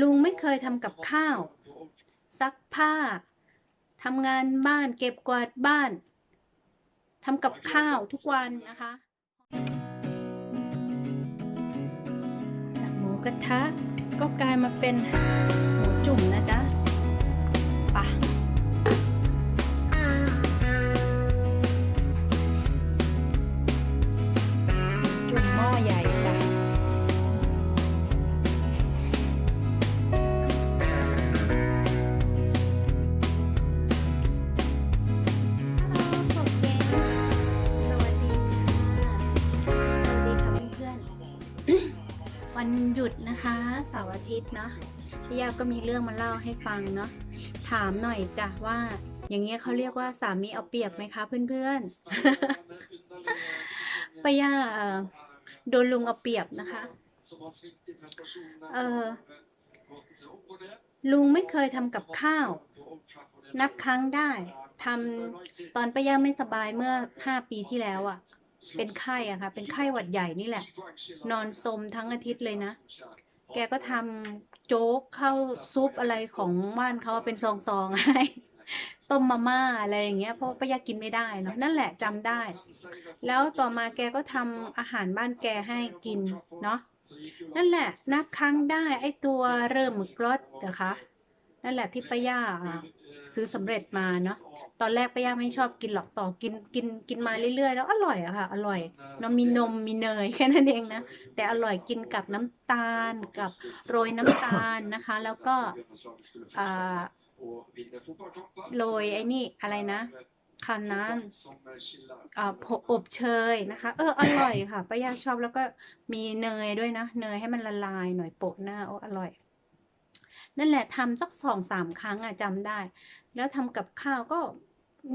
ลุงไม่เคยทำกับข้าว ซักผ้าทำงานบ้านเก็บกวาดบ้านทำกับข้าวทุกวันนะคะจากหมูกระทะก็กลายมาเป็นหมูจุ่มนะจ๊ะไปะ วันหยุดนะคะเสาร์อาทิตย์เนาะพี่ยาก็มีเรื่องมาเล่าให้ฟังเนาะถามหน่อยจ้ะว่า อย่างเงี้ยเขาเรียกว่าสามีเอาเปรียบไหมคะเพื่อนๆป้ายาเอ่อโดนลุงเอาเปรียบนะคะเออลุงไม่เคยทำกับข้าว นับครั้งได้ทำตอนป้าย่าไม่สบายเมื่อห้าปีที่แล้วอะ่ะ เป็นไข้อะค่ะ เป็นไข้หวัดใหญ่นี่แหละ นอนสมทั้งอาทิตย์เลยนะ แกก็ทำโจ๊กข้าวซุปอะไรของบ้านเขาเป็นซองๆให้ต้มมาม่าอะไรอย่างเงี้ยเพราะป้ายากินไม่ได้เนาะนั่นแหละจำได้ แล้วต่อมาแกก็ทำอาหารบ้านแกให้กินเนาะนั่นแหละนับครั้งได้ไอ้ตัวเริ่มหมึกรสนะคะ นั่นแหละที่ป้าย่าซื้อสำเร็จมาเนาะ ตอนแรกป้าย่าไม่ชอบกินหรอกต่อกินกินกินมาเรื่อยๆ แล้วอร่อยอะค่ะ อร่อยเนาะมีนมมีเนยแค่นั้นเองนะ แต่อร่อยกินกับน้ำตาลกับโรยน้ำตาลนะคะ แล้วก็อ่าโรยไอ้นี่อะไรนะคานั้นอ่าผอบเชยนะคะ เอออร่อยค่ะป้าย่าชอบแล้วก็มีเนยด้วยนะ เนยให้มันละลายหน่อยโปะหน้าโอ้อร่อย นั่นแหละทำสักสองสามครั้งอะจำได้ แล้วทำกับข้าวก็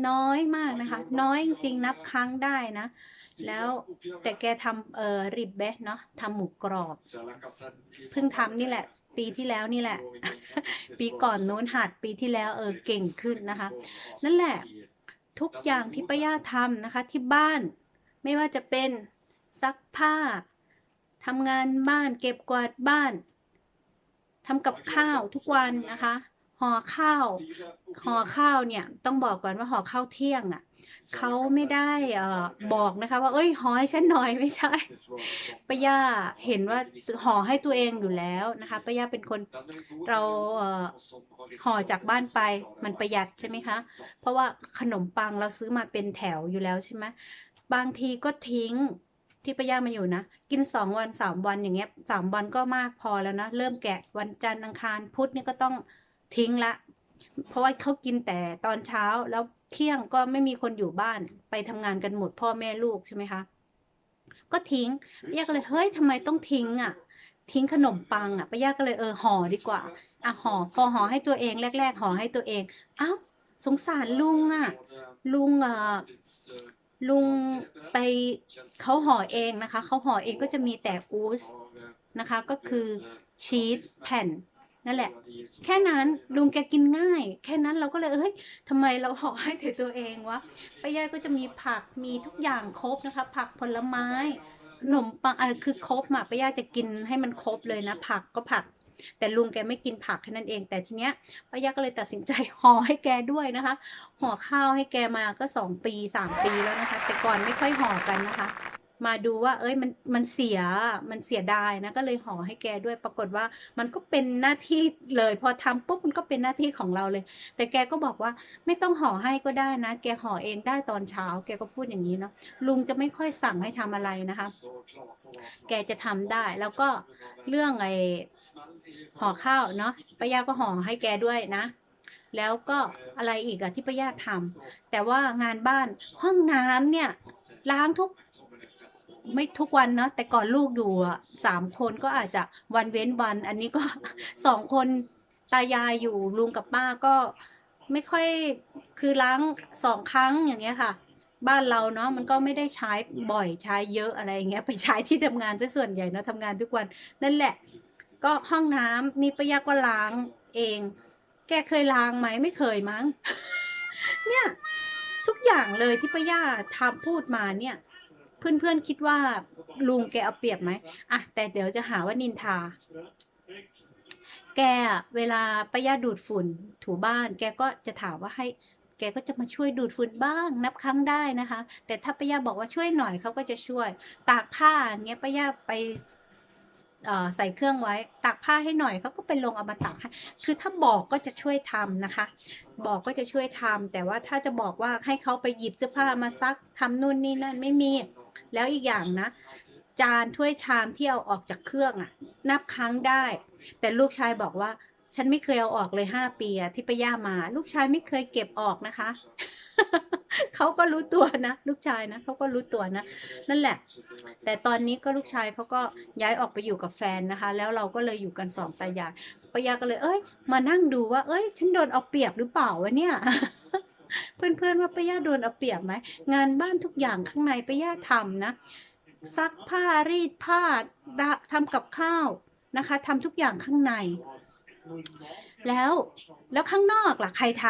น้อยมากนะคะ น้อยจริงๆนับครั้งได้นะ แล้วแต่แกทำเอ่อริบเบสเนาะทำหมูกรอบเพิ่งทำนี่แหละ ปีที่แล้วนี่แหละ ปีก่อนนู้นหัดปีที่แล้วเออเก่งขึ้นนะคะ นั่นแหละทุกอย่างที่ป้าย่าทำนะคะ ที่บ้านไม่ว่าจะเป็นซักผ้าทำงานบ้านเก็บกวาดบ้าน ทำกับข้าวทุกวันนะคะห่อข้าวห่อข้าวเนี่ยต้องบอกก่อนว่าห่อข้าวเที่ยงอะเขาไม่ได้อ่อบอกนะคะ ว่าเอ้ยห่อให้ฉันหน่อยไม่ใช่ป้าย่าเห็นว่าห่อให้ตัวเองอยู่แล้วนะคะป้าย่าเป็นคนเราห่อจากบ้านไปมันประหยัดใช่ไหมคะ เพราะว่าขนมปังเราซื้อมาเป็นแถวอยู่แล้วใช่ไหมบางทีก็ทิ้ง ที่ป้าย่ามาอยู่นะ กินสองวันสามวันอย่างเงี้ยสามวันก็มากพอแล้วนะ เริ่มแกะวันจันทร์อังคารพุธนี่ก็ต้องทิ้งละ เพราะว่าเขากินแต่ตอนเช้าแล้วเที่ยงก็ไม่มีคนอยู่บ้านไปทำงานกันหมดพ่อแม่ลูกใช่ไหมคะก็ทิ้งป้าย่าก็เลยเฮ้ยทำไมต้องทิ้งอะทิ้งขนมปังอะป้าย่าก็เลยเออห่อดีกว่าอะห่อพอห่อให้ตัวเองแรก ๆห่อให้ตัวเองอ้าวสงสารลุงอะ ลุงอ่อ ลุงไปเขาห่อเองนะคะ เขาห่อเองก็จะมีแต่อูสนะคะ ก็คือชีสแผ่นนั่นแหละ แค่นั้นลุงแกกินง่าย แค่นั้นเราก็เลยเอ้ยทำไมเราห่อให้แต่ตัวเองวะป้าย่าก็จะมีผักมีทุกอย่างครบนะคะ ผักผลไม้ขนมปังอะไรคือครบอะป้าย่าจะกินให้มันครบเลยนะ ผักก็ผัก แต่ลุงแกไม่กินผักแค่นั้นเอง แต่ทีเนี้ยป้าย่าก็เลยตัดสินใจห่อให้แกด้วยนะคะห่อข้าวให้แกมาก็สองปีสามปีแล้วนะคะ แต่ก่อนไม่ค่อยห่อกันนะคะ มาดูว่า เอ้ยมันมันเสียมันเสียดายนะก็เลยห่อให้แกด้วยปรากฏว่ามันก็เป็นหน้าที่เลย พอทำปุ๊บมันก็เป็นหน้าที่ของเราเลย แต่แกก็บอกว่าไม่ต้องห่อให้ก็ได้นะ แกห่อเองได้ตอนเช้า แกก็พูดอย่างนี้เนาะลุงจะไม่ค่อยสั่งให้ทำอะไรนะคะ แกจะทำได้แล้วก็เรื่องไอ ห่อข้าวเนาะป้าย่าก็ห่อให้แกด้วยนะ แล้วก็อะไรอีกอะที่ป้าย่าทำแต่ว่างานบ้านห้องน้ำเนี่ยล้างทุกไม่ทุกวันเนาะแต่ก่อนลูกอยู่อะสามคนก็อาจจะวันเว้นวัน อันนี้ก็สองคนตายายอยู่ลุงกับป้าก็ไม่ค่อยคือล้างสองครั้งอย่างเงี้ยค่ะ บ้านเราเนาะมันก็ไม่ได้ใช้บ่อยใช้เยอะอะไรอย่างเงี้ยไปใช้ที่ทำงานซะส่วนใหญ่เนอะทำงานทุกวันนั่นแหละ ก็ห้องน้ำนี่ป้ายาก็ล้างเอง แกเคยล้างไหมไม่เคยมั้ง เนี่ย ทุกอย่างเลยที่ป้ายาทำพูดมาเนี่ย เพื่อนๆคิดว่าลุงแกเอาเปรียบไหมอะแต่เดี๋ยวจะหาว่านินทา แกเวลาป้ายาดูดฝุ่นถูบ้าน แกก็จะถามว่าให้แกก็จะมาช่วยดูดฝุ่นบ้าง นับครั้งได้นะคะ แต่ถ้าป้าย่าบอกว่าช่วยหน่อยเขาก็จะช่วย ตากผ้าอย่างเงี้ยป้าย่าไป ใส่เครื่องไว้ตากผ้าให้หน่อยเขาก็ไปลงเอามาตากให้คือถ้าบอกก็จะช่วยทำนะคะ บอกก็จะช่วยทำแต่ว่าถ้าจะบอกว่าให้เขาไปหยิบเสื้อผ้ามาซักทำนู่นนี่นั่นไม่มี แล้วอีกอย่างนะ จานถ้วยชามที่เอาออกจากเครื่องอะนับครั้งได้ แต่ลูกชายบอกว่า ฉันไม่เคยเอาออกเลยห้าปีที่ไปย่ามา ลูกชายไม่เคยเก็บออกนะคะ เขาก็รู้ตัวนะลูกชายนะเขาก็รู้ตัวนะ นั่นแหละ แต่ตอนนี้ก็ลูกชายเขาก็ย้ายออกไปอยู่กับแฟนนะคะ แล้วเราก็เลยอยู่กันสองตายายปายาก็เลย เอ้ย มานั่งดูว่า เอ้ย ฉันโดนเอาเปรียบหรือเปล่าวะเนี่ยเพื่อนๆว่าป้าย่าโดนเอาเปรียบไหมงานบ้านทุกอย่างข้างในป้าย่าทำนะซักผ้ารีดผ้าทำกับข้าวนะคะทำทุกอย่างข้างใน แล้วแล้วข้างนอกล่ะใครท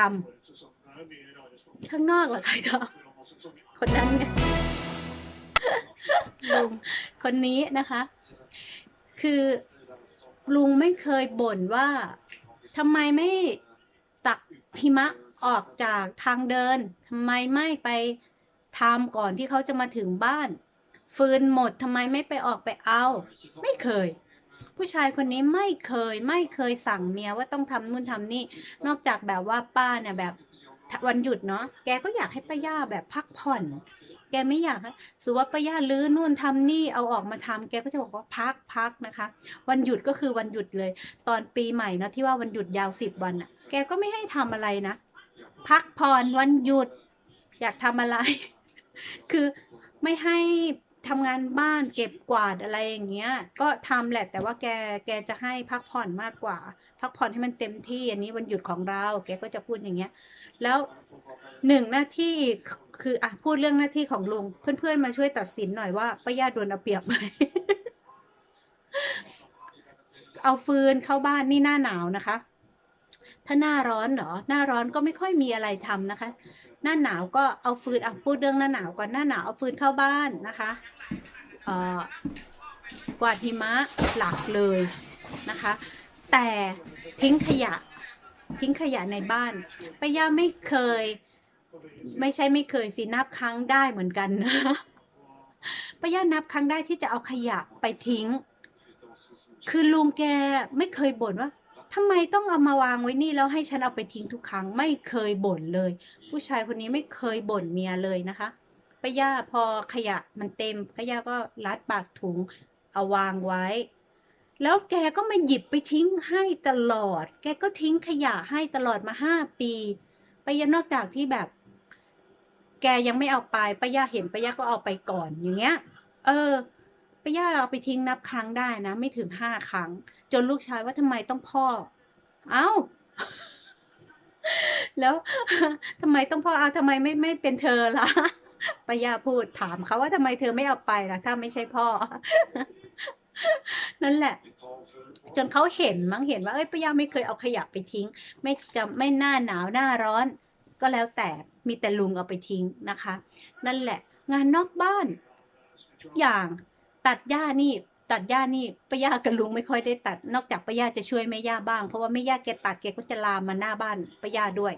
ำข้างนอกล่ะใครทำคนนั้นไงลุงคนนี้นะคะ คือลุงไม่เคยบ่นว่าทำไมไม่ตักหิมะออกจากทางเดินทำไมไม่ไปทำก่อนที่เขาจะมาถึงบ้าน ฟืนหมดทำไมไม่ไปออกไปเอา ไม่เคย ผู้ชายคนนี้ไม่เคยไม่เคยสั่งเมียว่าต้องทำนู่นทำนี่ นอกจากแบบว่าป้าเนี่ยแบบวันหยุดเนาะแกก็อยากให้ป้าย่าแบบพักผ่อน แกไม่อยากสุว่าป้าย่าลื้อนู่นทำนี่เอาออกมาทำแกก็จะบอกว่าพักพักนะคะ วันหยุดก็คือวันหยุดเลย ตอนปีใหม่นะที่ว่าวันหยุดยาวสิบวันอะแกก็ไม่ให้ทำอะไรนะ พักผ่อนวันหยุด อยากทำอะไร คือไม่ให้ ทำงานบ้านเก็บกวาดอะไรอย่างเงี้ย ก็ทำแหละแต่ว่าแกแกจะให้พักผ่อนมากกว่า พักผ่อนให้มันเต็มที่ อันนี้วันหยุดของเรา แกก็จะพูดอย่างเงี้ย แล้วหนึ่งหน้าที่คืออะพูดเรื่องหน้าที่ของลุงเพื่อนๆมาช่วยตัดสินหน่อยว่าป้าย่าโดนเอาเปรียบไหมเอาฟืนเข้าบ้านนี่หน้าหนาวนะคะ ถ้าหน้าร้อนเหรอ หน้าร้อนก็ไม่ค่อยมีอะไรทำนะคะ หน้าหนาวก็เอาฟืนอะพูดเรื่องหน้าหนาวก่อนหน้าหนาวเอาฟืนเข้าบ้านนะคะเอ่อกวาดหิมะหลักเลยนะคะ แต่ทิ้งขยะทิ้งขยะในบ้านป้าย่าไม่เคย ไม่ใช่ไม่เคยสินับครั้งได้เหมือนกันนะป้าย่านับครั้งได้ที่จะเอาขยะไปทิ้ง คือลุงแกไม่เคยบ่นว่า ทำไมต้องเอามาวางไว้นี่แล้วให้ฉันเอาไปทิ้งทุกครั้งไม่เคยบ่นเลย ผู้ชายคนนี้ไม่เคยบ่นเมียเลยนะคะป้าย่าพอขยะมันเต็มป้าย่าก็รัดปากถุงเอาวางไว้ แล้วแกก็มาหยิบไปทิ้งให้ตลอด แกก็ทิ้งขยะให้ตลอดมาห้าปีป้าย่านอกจากที่แบบ แกยังไม่เอาไปป้าย่าเห็นป้าย่าก็เอาไปก่อนอย่างเงี้ย เออ ป้าย่าเอาไปทิ้งนับครั้งได้นะ ไม่ถึงห้าครั้ง จนลูกชายว่าทำไมต้องพ่อ เอ้า แล้วทำไมต้องพ่อเอาทำไมไม่ไม่เป็นเธอล่ะป้าย่าพูดถามเขาว่าทำไมเธอไม่เอาไปล่ะ ถ้าไม่ใช่พ่อ นั่นแหละ จนเขาเห็นมั้งเห็นว่าเอ้ยป้าย่าไม่เคยเอาขยะไปทิ้ง ไม่จะไม่หน้าหนาวหน้าร้อน ก็แล้วแต่มีแต่ลุงเอาไปทิ้งนะคะ นั่นแหละ งานนอกบ้านทุกอย่าง ตัดหญ้านี่ตัดหญ้านี่ป้าย่ากับลุงไม่ค่อยได้ตัด นอกจากป้าย่าจะช่วยแม่ย่าบ้าง เพราะว่าแม่ย่าแกตัดแกก็จะลามมาหน้าบ้านป้าย่าด้วย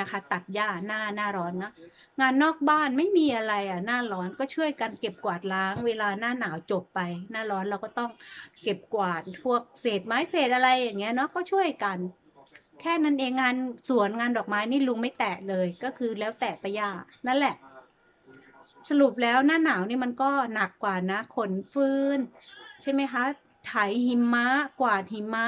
นะคะ ตัดหญ้าหน้าหน้าร้อนนะงานนอกบ้านไม่มีอะไรอะหน้าร้อนก็ช่วยกันเก็บกวาดล้าง เวลาหน้าหนาวจบไป หน้าร้อนเราก็ต้องเก็บกวาดพวกเศษไม้เศษอะไรอย่างเงี้ยเนาะก็ช่วยกัน แค่นั้นเองงานสวนงานดอกไม้นี่ลุงไม่แตะเลยก็คือแล้วแต่ป้าย่านั่นแหละ สรุปแล้วหน้าหนาวนี่มันก็หนักกว่านะขนฟืนใช่ไหมคะไถหิมะกวาดหิมะ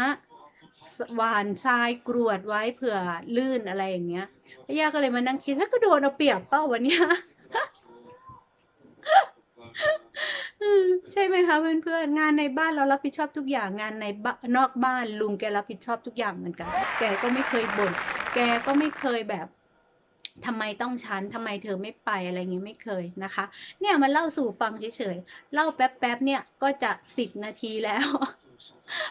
หวานทรายกรวดไว้เผื่อลื่นอะไรอย่างเงี้ยพี่ย่าก็เลยมานั่งคิดถ้าก็โดนเอาเปรียบเป้าวันเนี้ยใช่ไหมคะเพื่อนๆงานในบ้านเรารับผิดชอบทุกอย่างงานในบ้านนอกบ้านลุงแกรับผิดชอบทุกอย่างเหมือนกัน แกก็ไม่เคยบ่นแกก็ไม่เคยแบบ ทำไมต้องฉันทำไมเธอไม่ไปอะไรเงี้ยไม่เคยนะคะ เนี่ยมาเล่าสู่ฟังเฉยๆเล่าแป๊บๆเนี่ยก็จะสิบนาทีแล้ว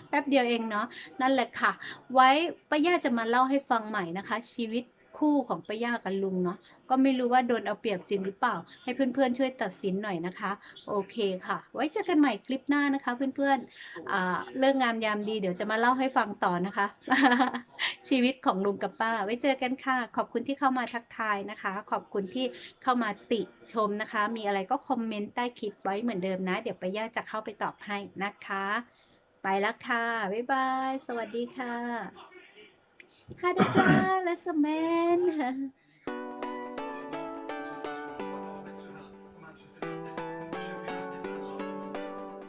แป๊บเดียวเองเนาะนั่นแหละค่ะ ไว้ป้าย่าจะมาเล่าให้ฟังใหม่นะคะ ชีวิต คู่ของป้าย่ากับลุงเนาะก็ไม่รู้ว่าโดนเอาเปรียบจริงหรือเปล่า ให้เพื่อนๆช่วยตัดสินหน่อยนะคะ โอเคค่ะ ไว้เจอกันใหม่คลิปหน้านะคะ เพื่อนๆเรื่องงามยามดีเดี๋ยวจะมาเล่าให้ฟังต่อนะคะ ชีวิตของลุงกับป้า ไว้เจอกันค่ะ ขอบคุณที่เข้ามาทักทายนะคะ ขอบคุณที่เข้ามาติชมนะคะ มีอะไรก็คอมเมนต์ใต้คลิปไว้เหมือนเดิมนะ เดี๋ยวป้าย่าจะเข้าไปตอบให้นะคะ ไปแล้วค่ะบ๊ายบาย สวัสดีค่ะ ฮาเดกาและสแมน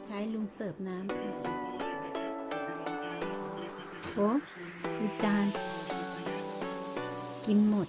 ใช้ลุงเสิร์ฟน้ำค่ะโอ้ดูจาน กินหมด